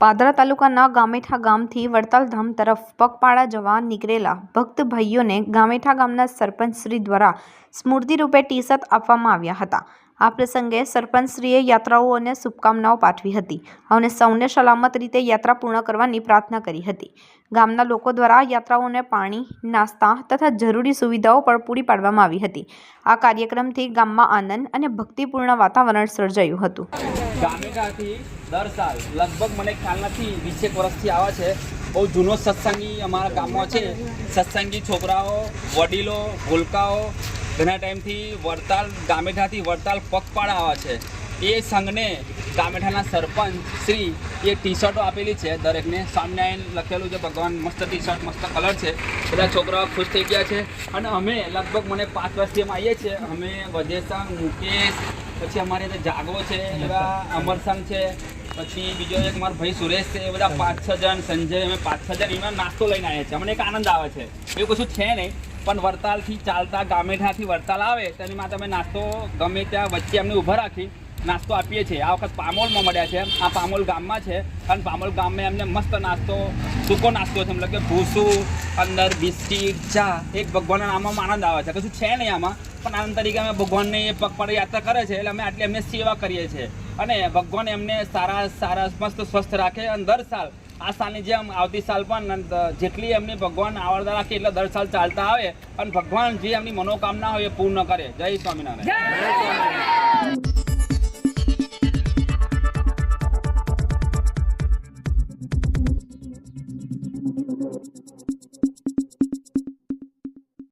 પાદરા તાલુકાના ગામેઠા ગામથી વડતાલ ધામ તરફ પગપાળા જવા નીકળેલા ભક્ત ભાઈઓને ગામેઠા ગામના સરપંચશ્રી દ્વારા સ્મૃતિરૂપે ટી શર્ટ આપવામાં આવ્યા હતા. આ પ્રસંગે સરપંચશ્રીએ યાત્રાઓને શુભકામનાઓ પાઠવી હતી અને સૌને સલામત રીતે યાત્રા પૂર્ણ કરવાની પ્રાર્થના કરી હતી. ગામના લોકો દ્વારા યાત્રાઓને પાણી, નાસ્તા તથા જરૂરી સુવિધાઓ પણ પૂરી પાડવામાં આવી હતી. આ કાર્યક્રમથી ગામમાં આનંદ અને ભક્તિપૂર્ણ વાતાવરણ સર્જાયું હતું. ગામેટાથી દર સાલ, લગભગ મને ખ્યાલ નથી, વીસેક વર્ષથી આવે છે. બહુ જૂનો સત્સંગી અમારા ગામમાં છે. સત્સંગી છોકરાઓ, વડીલો, ભૂલકાઓ, ઘણા ટાઈમથી વડતાલ ગામેઠાથી વડતાલ પગપાળા આવે છે. એ સંઘને ગામેઠાના સરપંચ શ્રી એ ટી શર્ટો આપેલી છે. દરેકને સ્વામિનારાયણ લખેલું છે. ભગવાન મસ્ત ટી શર્ટ મસ્ત કલર છે. બધા છોકરાઓ ખુશ થઈ ગયા છે. અને અમે લગભગ મને પાંચ વર્ષથી અમે આવીએ છીએ. અમે વધેસંગ મુકેશ પછી અમારે ત્યાં જાગો છે એવા અમરસંગ છે, પછી બીજો એક મારો ભાઈ સુરેશ છે, એ બધા પાંચ છ જણ, સંજય, અમે પાંચ છ જણ એમાં નાસ્તો લઈને આવ્યા છીએ અમને એક આનંદ આવે છે. એવું કશું છે નહીં, પણ વડતાલથી ચાલતા ગામેઠાથી વડતાલ આવે, તેની માટે અમે નાસ્તો ગમે ત્યાં વચ્ચે અમને ઊભા રાખી નાસ્તો આપીએ છીએ. આ વખત પામોલમાં મળ્યા છે. આ પામોલ ગામમાં છે. અને પામોલ ગામમાં એમને મસ્ત નાસ્તો, સૂકો નાસ્તો છે. મતલબ કે ભૂસું, અંદર બિસ્કીટ, ચા, એક ભગવાનના નામમાં આનંદ આવે છે. કશું છે નહીં આમાં. પણ આનંદ તરીકે અમે ભગવાનની એ પગપાળા યાત્રા કરે છે. એટલે અમે આટલી એમને સેવા કરીએ છીએ. અને ભગવાન એમને સારા સારા, મસ્ત, સ્વસ્થ રાખે. અને દર સાલ, આ સાલની જેમ આવતી સાલ પણ જેટલી એમની ભગવાન આવડતા રાખે, એટલે દર સાલ ચાલતા આવે. અને ભગવાન જે એમની મનોકામના હોય એ પૂર્ણ કરે. જય સ્વામિનારાયણ.